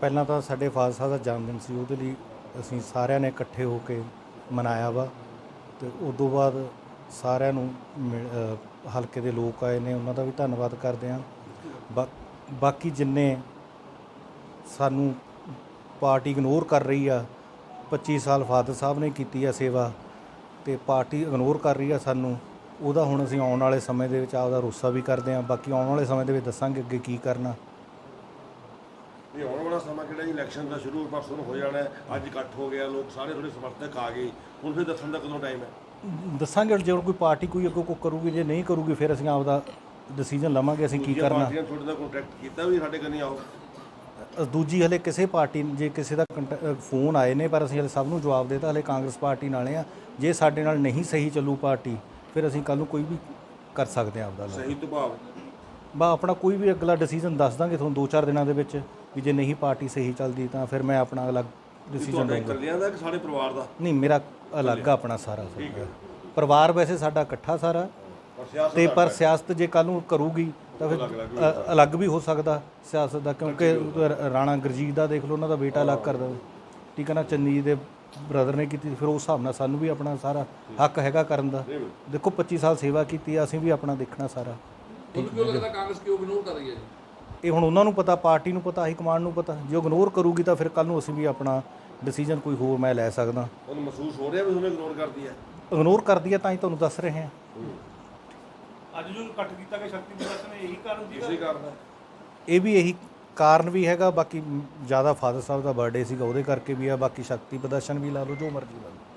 ਪਹਿਲਾਂ ਤਾਂ ਸਾਡੇ ਫਾਦਰ ਸਾਹਿਬ ਦਾ ਜਨਮ ਦਿਨ ਸੀ ਉਹਦੇ ਲਈ ਅਸੀਂ ਸਾਰਿਆਂ ਨੇ ਇਕੱਠੇ ਹੋ ਕੇ ਮਨਾਇਆ ਵਾ ਤੇ ਉਸ ਤੋਂ ਬਾਅਦ ਸਾਰਿਆਂ ਨੂੰ ਮਿਲ- ਅ, ਹਲਕੇ ਦੇ ਲੋਕ ਆਏ ਨੇ ਉਹਨਾਂ ਦਾ ਵੀ ਧੰਨਵਾਦ ਕਰਦੇ ਹਾਂ। ਬਾ- ਬਾਕੀ ਜਿੰਨੇ ਸਾਨੂੰ ਪਾਰਟੀ ਇਗਨੋਰ ਕਰ ਰਹੀ ਆ 25 ਸਾਲ ਫਾਦਰ ਸਾਹਿਬ ਨੇ ਕੀਤੀ ਆ ਸੇਵਾ ਤੇ ਪਾਰਟੀ ਇਗਨੋਰ ਕਰ ਰਹੀ ਆ ਸਾਨੂੰ ਉਹਦਾ ਹੁਣ ਅਸੀਂ ਆਉਣ ਵਾਲੇ ਸਮੇਂ ਦੇ ਵਿੱਚ ਆਪਦਾ ਰੋਸਾ ਵੀ ਕਰਦੇ ਹਾਂ। ਬਾਕੀ ਆਉਣ ਵਾਲੇ ਸਮੇਂ ਦੇ ਵਿੱਚ ਦੱਸਾਂਗੇ ਅੱਗੇ ਕੀ ਕਰਨਾ। ਇਹ ਆਉਣ ਵਾਲਾ ਸਮਾਂ ਕਿਹੜਾ ਜੀ ਇਲੈਕਸ਼ਨ ਦਾ ਸ਼ੁਰੂ ਪਰਸੋਂ ਨੂੰ ਹੋ ਜਾਣਾ ਹੈ ਅੱਜ ਇਕੱਠ ਹੋ ਗਿਆ ਲੋਕ ਸਾਰੇ ਥੋੜੇ ਸਮਰਥਕ ਆ ਗਏ। ਹੁਣ ਫਿਰ ਦੱਸਣ ਦਾ ਕਦੋਂ ਟਾਈਮ ਹੈ? ਦੱਸਾਂਗੇ ਜੇ ਕੋਈ ਪਾਰਟੀ ਕੋਈ ਅੱਗੋਂ ਕੋ ਕਰੂਗੀ ਜੇ ਨਹੀਂ ਕਰੂਗੀ ਫਿਰ ਅਸੀਂ ਆਪਦਾ ਡਿਸੀਜਨ ਲਵਾਂਗੇ ਅਸੀਂ ਕੀ ਦੂਜੀਆਂ ਕਰਨਾ। ਪਾਰਟੀਆਂ ਨੇ ਤੁਹਾਡੇ ਨਾਲ ਕੰਟੈਕਟ ਕੀਤਾ ਵੀ ਸਾਡੇ ਕੰਨੀ ਆਓ? ਅ, ਦੂਜੀ ਹਲੇ ਕਿਸੇ ਪਾਰਟੀ ਜੇ ਕਿਸੇ ਦਾ ਫੋਨ ਆਏ ਨੇ ਪਰ ਅਸੀਂ ਹਲੇ ਸਭ ਨੂੰ ਜਵਾਬ ਦੇਤਾ ਹਲੇ ਕਾਂਗਰਸ ਪਾਰਟੀ ਨਾਲੇ ਆ ਜੇ ਸਾਡੇ ਨਾਲ ਨਹੀਂ ਸਹੀ ਚੱਲੂ ਪਾਰਟੀ ਫਿਰ ਅਸੀਂ ਕੱਲ ਨੂੰ ਕੋਈ ਵੀ ਕਰ ਸਕਦੇ ਆ ਆਪਦਾ। ਸਹੀ ਦਬਾਅ ਬਾ ਆਪਣਾ ਕੋਈ ਵੀ ਅਗਲਾ ਡਿਸੀਜਨ ਦੱਸ ਦਾਂਗੇ ਤੁਹਾਨੂੰ 2-4 ਦਿਨਾਂ ਦੇ ਵਿੱਚ ਵੀ ਜੇ ਨਹੀਂ ਪਾਰਟੀ ਸਹੀ ਚੱਲਦੀ ਤਾਂ ਫਿਰ ਮੈਂ ਆਪਣਾ ਅਲੱਗ ਡਿਸੀਜਨ ਤੁਹਾਡੇ ਲਵਾਂਗਾ ਇਕੱਲਿਆਂ ਦਾ ਕਿ ਸਾਡੇ ਪਰਿਵਾਰ ਦਾ? ਨਹੀਂ ਮੇਰਾ ਅਲੱਗ ਆ ਆਪਣਾ ਸਾਰਾ ਸਾਰਾ। ਪਰਿਵਾਰ ਵੈਸੇ ਸਾਡਾ ਇਕੱਠਾ ਸਾਰਾ। ਪਰ ਸਿਆਸਤ ਤੇ ਪਰ ਸਿਆਸਤ ਜੇ ਕੱਲ ਨੂੰ ਕਰੂਗੀ ਤਾਂ ਫਿਰ ਅ- ਅਲੱਗ ਵੀ ਹੋ ਸਕਦਾ ਸਿਆਸਤ ਦਾ ਕਿਉਂਕਿ ਰ- ਰਾਣਾ ਗੁਰਜੀਤ ਦਾ ਦੇਖ ਲਓ ਉਹਨਾਂ ਦਾ ਬੇਟਾ ਅਲੱਗ ਕਰਦਾ। ਠੀਕ ਹੈ ਨਾ ਚੰਨੀ ਜੀ ਦੇ ਬ੍ਰਦਰ ਨੇ ਕੀਤੀ ਫਿਰ ਉਸ ਹਿਸਾਬ ਨਾਲ ਸਾਨੂੰ ਵੀ ਆਪਣਾ ਸਾਰਾ ਹੱਕ ਹੈਗਾ ਕਰਨ ਦਾ। ਦੇਖੋ 25 ਸਾਲ ਸੇਵਾ ਕੀਤੀ ਆ ਅਸੀਂ ਵੀ ਆਪਣਾ ਦੇਖਣਾ ਸਾਰਾ। ਤੁਹਾਨੂੰ ਕਿਉਂ ਲੱਗਦਾ ਕਾਂਗਰਸ ਕਿਉਂ ਇਗਨੋਰ ਕਰ ਰਹੀ ਹੈ ਜੀ? ਇਹ ਹੁਣ ਉਹਨਾਂ ਨੂੰ ਪਤਾ ਪਾਰਟੀ ਨੂੰ ਪਤਾ ਹਾਈ ਕਮਾਂਡ ਨੂੰ ਪਤਾ। ਜੇ ਇਗਨੋਰ ਕਰੂਗੀ ਤਾਂ ਫਿਰ ਕੱਲ ਨੂੰ ਅਸੀਂ ਵੀ ਆਪਣਾ ਡਿਸੀਜਨ ਕੋਈ ਹੋਰ ਮੈਂ ਲੈ ਸਕਦਾ। ਉਹਨੂੰ ਮਹਿਸੂਸ ਹੋ ਰਿਹਾ ਵੀ ਤੁਹਾਨੂੰ ਇਗਨੋਰ ਕਰਦੀ ਹੈ? ਇਗਨੋਰ ਕਰਦੀ ਆ ਤਾਂ ਹੀ ਤੁਹਾਨੂੰ ਦੱਸ ਰਹੇ ਹਾਂ। ਅੱਜ ਜੋ ਕੱਟ ਕੀਤਾ ਗਿਆ ਸ਼ਕਤੀ ਪ੍ਰਦਰਸ਼ਨ ਇਹੀ ਕਾਰਨ ਸੀਗਾ? ਇਸੇ ਕਾਰਨ ਹੈ। ਇਹ ਵੀ ਇਹੀ ਕਾਰਨ ਵੀ ਹੈਗਾ ਬਾਕੀ ਜ਼ਿਆਦਾ ਫਾਦਰ ਸਾਹਿਬ ਦਾ ਬਰਥਡੇ ਸੀਗਾ ਉਹਦੇ ਕਰਕੇ ਵੀ ਆ ਬਾਕੀ ਸ਼ਕਤੀ ਪ੍ਰਦਰਸ਼ਨ ਵੀ ਲਾ ਲਓ ਜੋ ਮਰਜ਼ੀ ਲਾ ਲਓ।